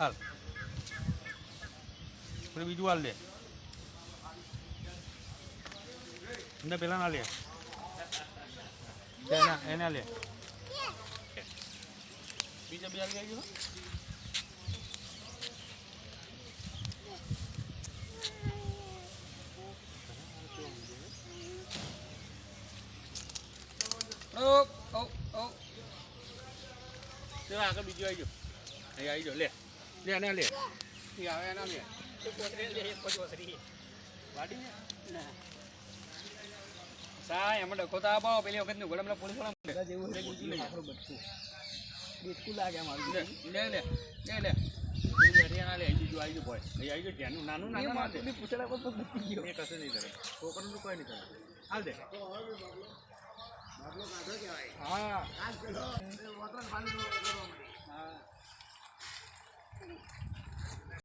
હાલ. પછી બીજું હાલ લે એને પેલા ના લે. એના એના લે. બીજા બે આવી ગયો આગળ બીજું આવી ગયો. અહીં આવી જાઓ લે. લે એને લે. એ આવે એના લે. વાડી ને સા એમાં ડખો તો આપાવો પેલી વખતનું ગળમલા પોલીસવાળા જેવું આપણું બટકું. બટકું લાગે મારું લે લે લે લે લે. આવી આવી હા.